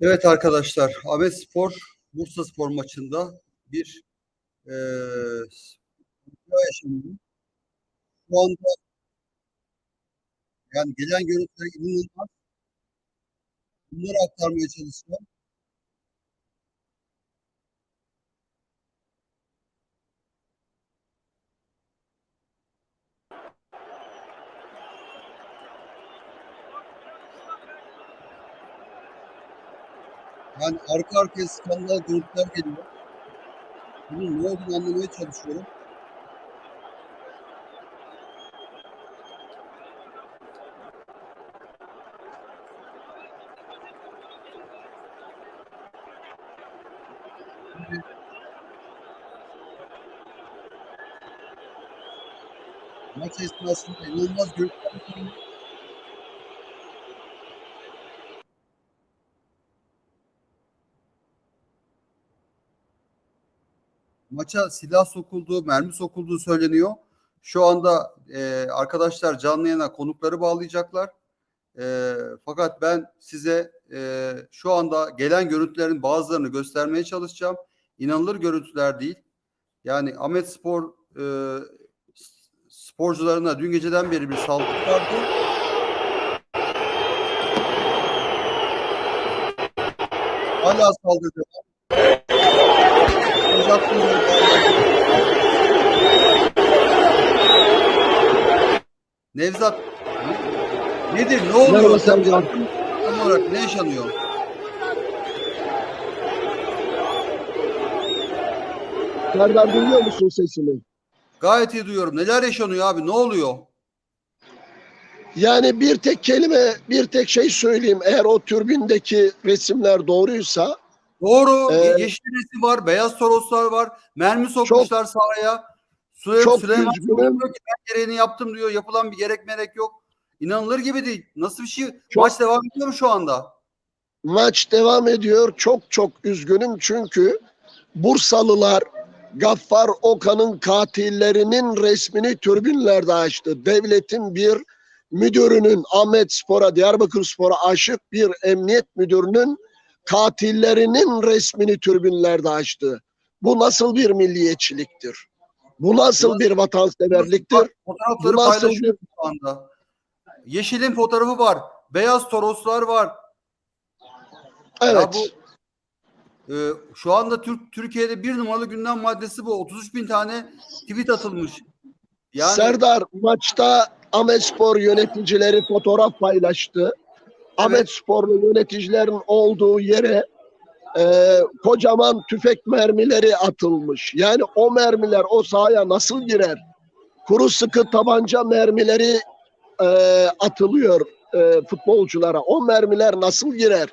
Evet arkadaşlar, Ahmet Spor, Bursa Spor maçında bir yaşandı. Şu anda yani gelen görüntüler inanılmaz. Bunları aktarmaya çalışacağım. Yani arka arkaya skandal görüntüler geliyor. Bunun ne olduğunu anlamaya çalışıyorum. Maç esnasında inanılmaz görüntüler maça silah sokulduğu, mermi sokulduğu söyleniyor. Şu anda e, arkadaşlar canlı yayına konukları bağlayacaklar. E, fakat ben size e, şu anda gelen görüntülerin bazılarını göstermeye çalışacağım. İnanılır görüntüler değil. Yani Ahmet Spor e, sporcularına dün geceden beri bir saldırı vardı. Hala saldırı devam. Nevzat ne- nedir? Ne oluyor? Merhaba. Tam olarak ne yaşanıyor? Serdar duyuyor musun sesimi? Gayet iyi duyuyorum. Neler yaşanıyor abi? Ne oluyor? Yani bir tek kelime, bir tek şey söyleyeyim. Eğer o türbindeki resimler doğruysa Doğru. Ee, Ye- yeşil resim var. Beyaz toroslar var. Mermi sokmuşlar sahaya. Süley çok Süleyman üzgünüm. Diyor ki ben gereğini yaptım diyor. Yapılan bir gerek merek yok. İnanılır gibi değil. Nasıl bir şey? Çok- Maç devam ediyor mu şu anda? maç devam ediyor. Çok çok üzgünüm çünkü Bursalılar Gaffar Okan'ın katillerinin resmini türbinlerde açtı. Devletin bir müdürünün Ahmet Spor'a, Diyarbakır Spor'a aşık bir emniyet müdürünün katillerinin resmini türbinlerde açtı. Bu nasıl bir milliyetçiliktir? Bu nasıl bir vatanseverliktir? Fotoğrafları Bu nasıl paylaşıyor şu anda. Yeşil'in fotoğrafı var. Beyaz toroslar var. Evet. bu e, şu anda Türk Türkiye'de bir numaralı gündem maddesi bu. 33 bin tane tweet atılmış. Yani Serdar maçta Ahmet Spor yöneticileri fotoğraf paylaştı. Ahmet Sporlu yöneticilerin olduğu yere e, kocaman tüfek mermileri atılmış. Yani o mermiler o sahaya nasıl girer? Kuru sıkı tabanca mermileri e, atılıyor e, futbolculara. O mermiler nasıl girer?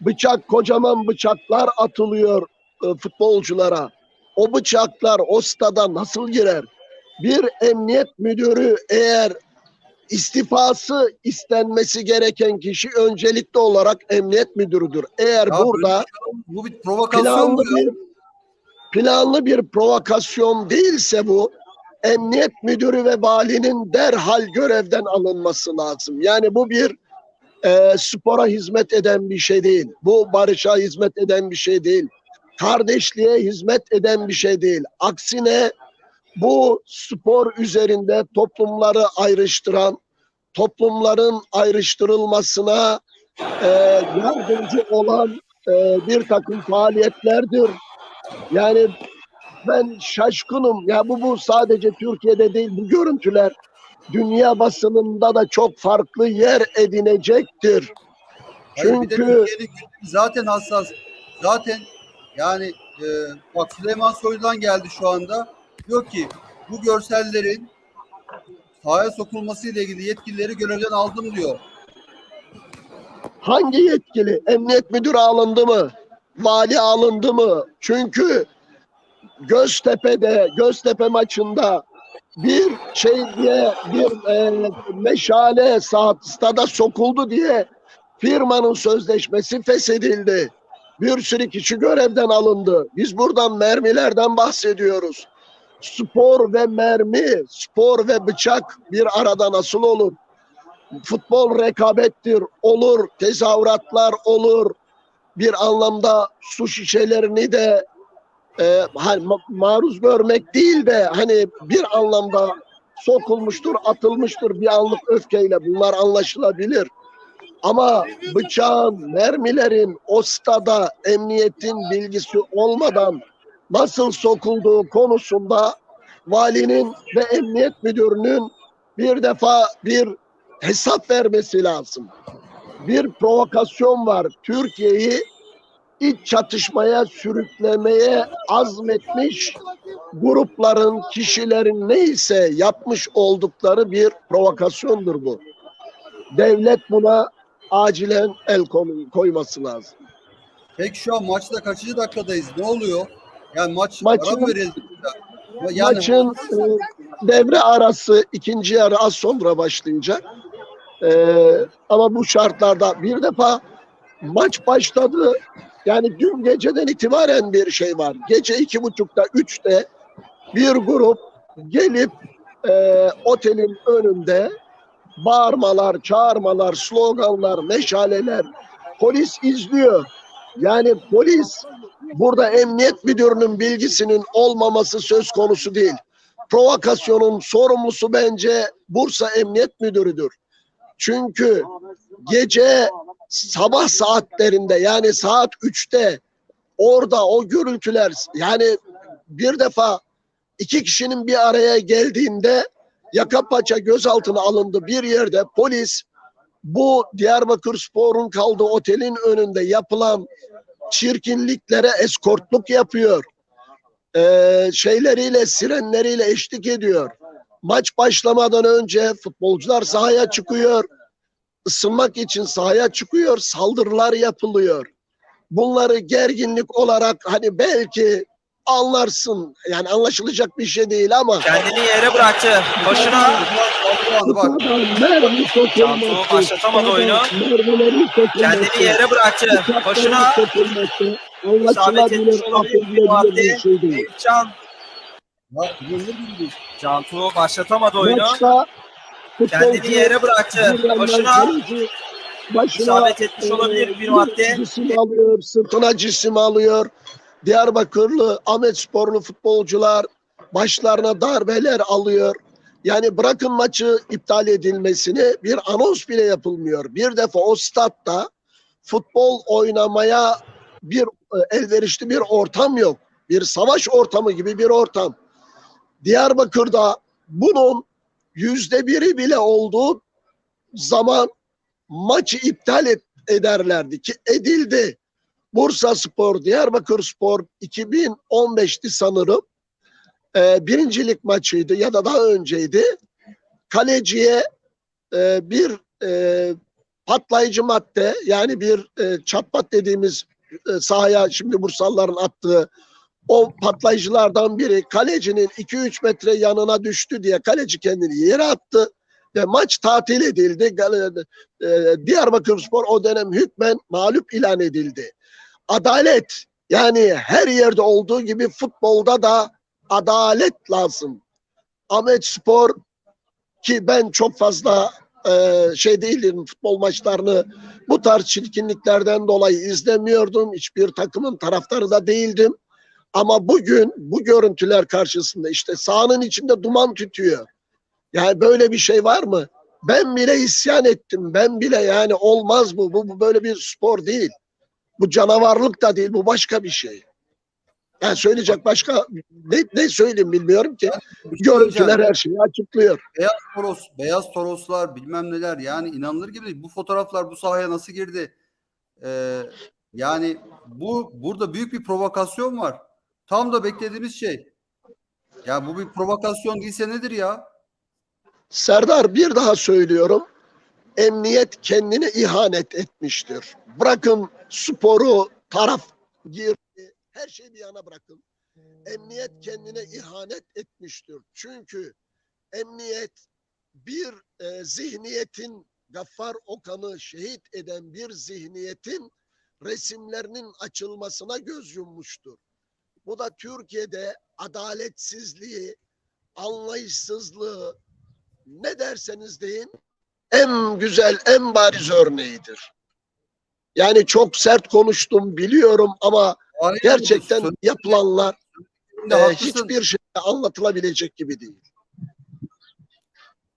Bıçak kocaman bıçaklar atılıyor e, futbolculara. O bıçaklar o stada nasıl girer? bir emniyet müdürü eğer istifası istenmesi gereken kişi öncelikli olarak emniyet müdürüdür. Eğer Ya burada bu bir provokasyon planlı bir planlı bir provokasyon değilse bu emniyet müdürü ve valinin derhal görevden alınması lazım. Yani bu bir e, spora hizmet eden bir şey değil. Bu barışa hizmet eden bir şey değil. Kardeşliğe hizmet eden bir şey değil. Aksine bu spor üzerinde toplumları ayrıştıran, toplumların ayrıştırılmasına e, yardımcı olan e, bir takım faaliyetlerdir. Yani ben şaşkınım. Ya bu bu sadece Türkiye'de değil bu görüntüler dünya basınında da çok farklı yer edinecektir. Hayır, Çünkü gündemi zaten hassas. Zaten yani e, bak Süleyman Soylu'dan geldi şu anda. Diyor ki bu görsellerin sahaya sokulması ile ilgili yetkilileri görevden aldım diyor. hangi yetkili? Emniyet müdürü alındı mı? Vali alındı mı? Çünkü Göztepe'de, Göztepe maçında bir şey diye bir e, meşale saat stada sokuldu diye firmanın sözleşmesi feshedildi. Bir sürü kişi görevden alındı. Biz buradan mermilerden bahsediyoruz. Spor ve mermi, spor ve bıçak bir arada nasıl olur? Futbol rekabettir, olur, tezahüratlar olur. bir anlamda su şişelerini de e, hani ma- maruz görmek değil de hani bir anlamda sokulmuştur, atılmıştır bir anlık öfkeyle bunlar anlaşılabilir. Ama bıçağın, mermilerin o stada emniyetin bilgisi olmadan nasıl sokulduğu konusunda valinin ve emniyet müdürünün bir defa bir hesap vermesi lazım. Bir provokasyon var. Türkiye'yi iç çatışmaya sürüklemeye azmetmiş grupların, kişilerin neyse yapmış oldukları bir provokasyondur bu. Devlet buna acilen el koy- koyması lazım. Peki şu an maçta kaçıncı dakikadayız? Ne oluyor? Yani maç Maçın-? Yani Maçın e, devre arası ikinci yarı az sonra başlayacak. E, ama bu şartlarda bir defa maç başladı. Yani dün geceden itibaren bir şey var. Gece iki buçukta, üçte bir grup gelip e, otelin önünde bağırmalar, çağırmalar, sloganlar, meşaleler. Polis izliyor. Yani polis burada emniyet müdürünün bilgisinin olmaması söz konusu değil. Provokasyonun sorumlusu bence Bursa Emniyet Müdürü'dür. Çünkü gece sabah saatlerinde yani saat 3'te orada o gürültüler yani bir defa iki kişinin bir araya geldiğinde yaka paça gözaltına alındı bir yerde polis bu Diyarbakır Spor'un kaldığı otelin önünde yapılan çirkinliklere eskortluk yapıyor. Ee, şeyleriyle, sirenleriyle eşlik ediyor. Maç başlamadan önce futbolcular sahaya çıkıyor. Isınmak için sahaya çıkıyor. Saldırılar yapılıyor. Bunları gerginlik olarak hani belki anlarsın. Yani anlaşılacak bir şey değil ama Kendini yere bıraktı. Başına Saldırı bak. mermi sokulması, Cantu başlatamadı oyunu. kendini yere bıraktı. Başına isabet etmiş olabilir bir madde. şey. Can? Cantu başlatamadı oyunu. Kendini yere bıraktı. Başına başına isabet etmiş olabilir bir madde. cisim alıyor, sırtına cisim alıyor. Diyarbakırlı, Ahmet Sporlu futbolcular başlarına darbeler alıyor. Yani bırakın maçı iptal edilmesini bir anons bile yapılmıyor. Bir defa o statta futbol oynamaya bir e, elverişli bir ortam yok. Bir savaş ortamı gibi bir ortam. Diyarbakır'da bunun yüzde biri bile olduğu zaman maçı iptal et- ederlerdi ki edildi. Bursa Spor, Diyarbakır Spor 2015'ti sanırım. Ee, birincilik maçıydı ya da daha önceydi. Kaleciye e, bir e, patlayıcı madde yani bir e, çatpat dediğimiz e, sahaya şimdi Bursalıların attığı o patlayıcılardan biri kalecinin 2-3 metre yanına düştü diye kaleci kendini yere attı ve maç tatil edildi. E, Diyarbakır Spor o dönem hükmen mağlup ilan edildi. Adalet yani her yerde olduğu gibi futbolda da adalet lazım. Ahmet Spor ki ben çok fazla e, şey değilim futbol maçlarını bu tarz çirkinliklerden dolayı izlemiyordum. Hiçbir takımın taraftarı da değildim. Ama bugün bu görüntüler karşısında işte sahanın içinde duman tütüyor. Yani böyle bir şey var mı? Ben bile isyan ettim. Ben bile yani olmaz bu. Bu, bu böyle bir spor değil. Bu canavarlık da değil. Bu başka bir şey. Yani söyleyecek başka ne, ne söyleyeyim bilmiyorum ki. Şey Görüntüler her şeyi açıklıyor. Toros, beyaz toroslar bilmem neler yani inanılır gibi değil. Bu fotoğraflar bu sahaya nasıl girdi? Ee, yani bu burada büyük bir provokasyon var. Tam da beklediğimiz şey. Ya bu bir provokasyon değilse nedir ya? Serdar bir daha söylüyorum. Emniyet kendine ihanet etmiştir. Bırakın sporu, taraf girdi, her şeyi bir yana bırakın. Emniyet kendine ihanet etmiştir. Çünkü emniyet bir e, zihniyetin Gaffar Okan'ı şehit eden bir zihniyetin resimlerinin açılmasına göz yummuştur. Bu da Türkiye'de adaletsizliği, anlayışsızlığı, ne derseniz deyin en güzel, en bariz örneğidir. Yani çok sert konuştum biliyorum ama Hayır, gerçekten yapılanlar e, hiçbir şey anlatılabilecek gibi değil.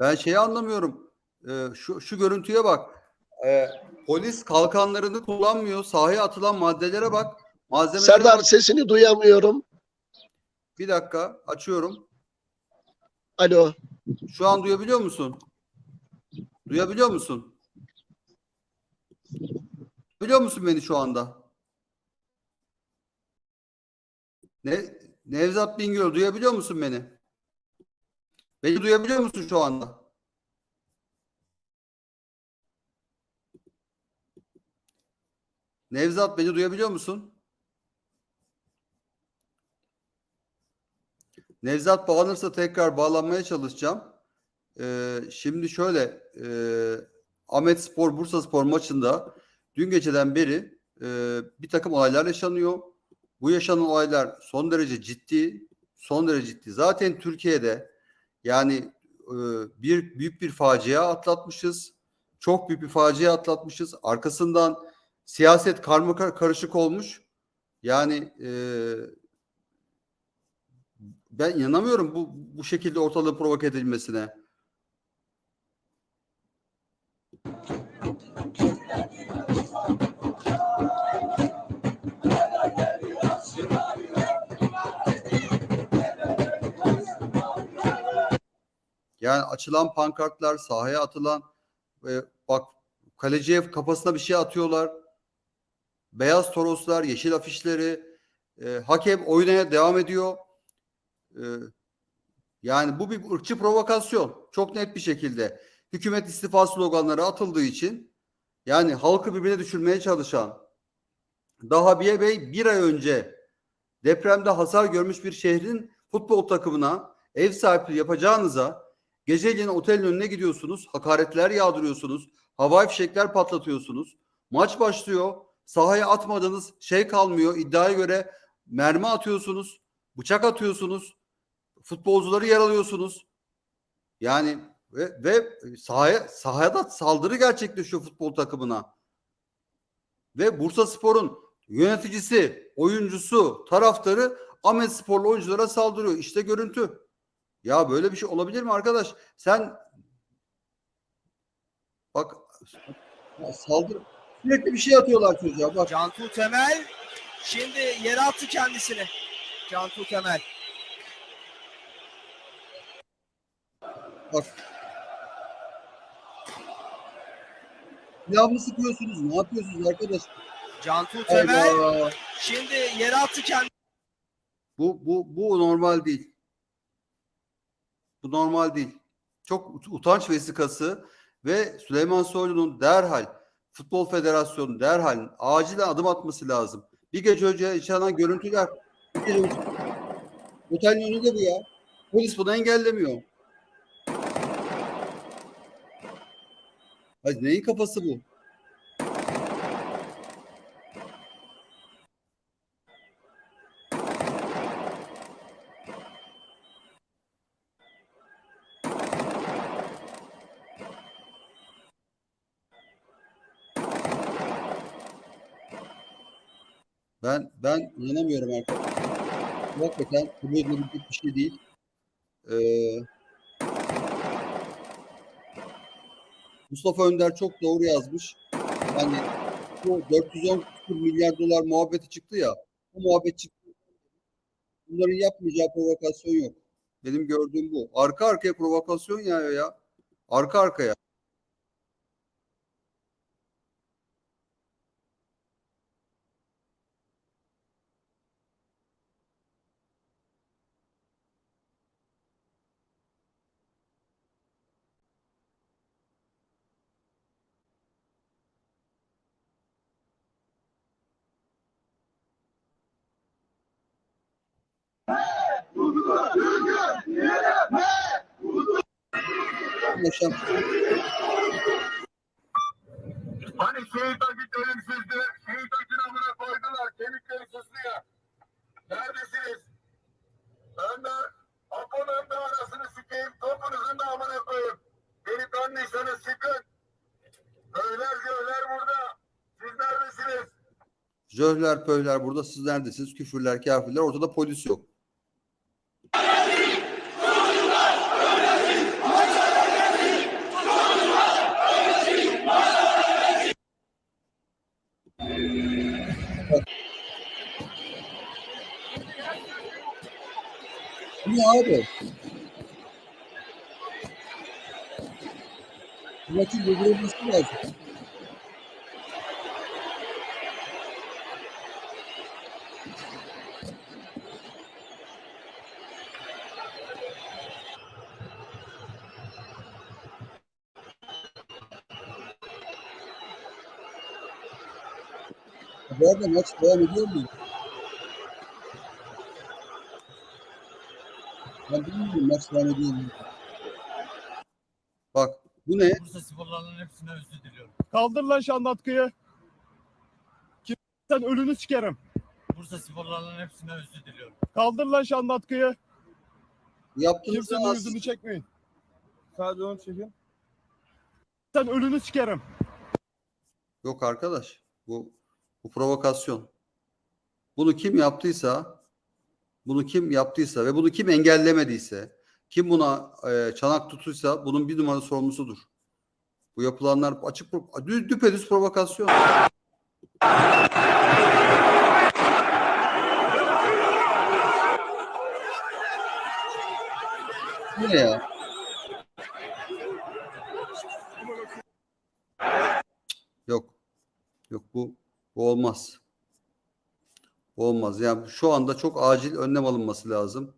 Ben şeyi anlamıyorum. Ee, şu, şu görüntüye bak. Ee, polis kalkanlarını kullanmıyor. Sahaya atılan maddelere bak. Malzemelere Serdar bak. sesini duyamıyorum. Bir dakika açıyorum. Alo. Şu an duyabiliyor musun? Duyabiliyor musun? Biliyor musun beni şu anda? Ne Nevzat Bingöl duyabiliyor musun beni? Beni duyabiliyor musun şu anda? Nevzat beni duyabiliyor musun? Nevzat bağlanırsa tekrar bağlanmaya çalışacağım. Ee, şimdi şöyle e, Ahmet Spor Bursa Spor maçında dün geceden beri e, bir takım olaylar yaşanıyor. Bu yaşanan olaylar son derece ciddi, son derece ciddi. Zaten Türkiye'de yani e, bir büyük bir facia atlatmışız. Çok büyük bir facia atlatmışız. Arkasından siyaset karma kar- karışık olmuş. Yani e, ben inanamıyorum bu bu şekilde ortalığı provoke edilmesine. Yani açılan pankartlar, sahaya atılan e, bak kaleciye kafasına bir şey atıyorlar. Beyaz toroslar, yeşil afişleri, e, hakem oynaya devam ediyor. E, yani bu bir ırkçı provokasyon. Çok net bir şekilde. Hükümet istifa sloganları atıldığı için yani halkı birbirine düşürmeye çalışan daha bir, bir, bir ay önce depremde hasar görmüş bir şehrin futbol takımına ev sahipliği yapacağınıza geceliğin otelin önüne gidiyorsunuz, hakaretler yağdırıyorsunuz, havai fişekler patlatıyorsunuz. Maç başlıyor, sahaya atmadığınız şey kalmıyor. İddiaya göre mermi atıyorsunuz, bıçak atıyorsunuz, futbolcuları yaralıyorsunuz. Yani ve, ve sahaya, sahaya da saldırı gerçekleşiyor futbol takımına. Ve Bursa Spor'un yöneticisi, oyuncusu, taraftarı Ahmet Sporlu oyunculara saldırıyor. İşte görüntü. Ya böyle bir şey olabilir mi arkadaş? Sen bak ya saldır sürekli bir şey atıyorlar çocuğa. Bak Cantu Temel şimdi yere attı kendisini. Cantu Temel. bak. Silah mı sıkıyorsunuz? Ne yapıyorsunuz arkadaş? Cantu Temel Hayda. şimdi yere attı kendisini. Bu bu bu normal değil. Bu normal değil. Çok ut- utanç vesikası ve Süleyman Soylu'nun derhal Futbol Federasyonu derhal acilen adım atması lazım. Bir gece önce yaşanan görüntüler. Otelin önünde bu ya. Polis bunu engellemiyor. Ay neyin kafası bu? Ben ben inanamıyorum arkadaşlar. Hakikaten kabul edilebilecek bir şey değil. Ee, Mustafa Önder çok doğru yazmış. Yani bu 410 küsur milyar dolar muhabbeti çıktı ya. Bu muhabbet çıktı. Bunların yapmayacağı provokasyon yok. Benim gördüğüm bu. Arka arkaya provokasyon ya ya. Arka arkaya. Şehit Akit ölümsüzdü. Şehit Akit'in amına koydular. Kemikleri sızlıyor. Neredesiniz? Önder, Apo'nun da arasını sikeyim. Topunuzun da amına koyayım. Delikanlıysanız çıkın. Öyler öyler burada. Sizler de Jöhler pöhler burada siz neredesiniz? Küfürler, kafirler ortada polis yok. Bu ne abi? Bu maçın durdurulması lazım. Arada maç devam ediyor mu? Ben bilmiyorum maç devam ediyor mu? Bak bu ne? Bursa sporlarının hepsine özür diliyorum. Kaldır lan şandatkıyı. Kim sen ölünü sikerim. Bursa sporlarının hepsine özür diliyorum. Kaldır lan şandatkıyı. Yaptığınız Kimsenin zaman yüzünü çekmeyin. Sadece onu çekin. Sen ölünü sikerim. Yok arkadaş. Bu bu provokasyon. Bunu kim yaptıysa bunu kim yaptıysa ve bunu kim engellemediyse kim buna e, çanak tutuysa bunun bir numara sorumlusudur. Bu yapılanlar açık dü- düpedüz provokasyon. Ne ya? Yok. Yok bu bu olmaz. Bu olmaz. Yani şu anda çok acil önlem alınması lazım.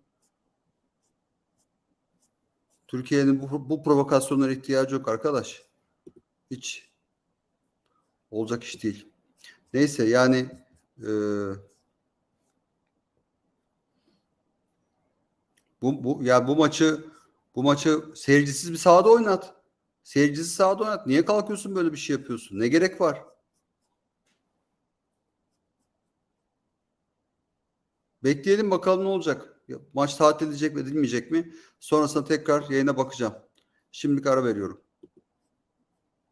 Türkiye'nin bu, bu provokasyonlara ihtiyacı yok arkadaş. Hiç olacak iş değil. Neyse yani e, bu, bu ya bu maçı bu maçı seyircisiz bir sahada oynat. Seyircisiz sahada oynat. Niye kalkıyorsun böyle bir şey yapıyorsun? Ne gerek var? Bekleyelim bakalım ne olacak. Maç tatil edilecek mi edilmeyecek mi? Sonrasında tekrar yayına bakacağım. Şimdilik ara veriyorum.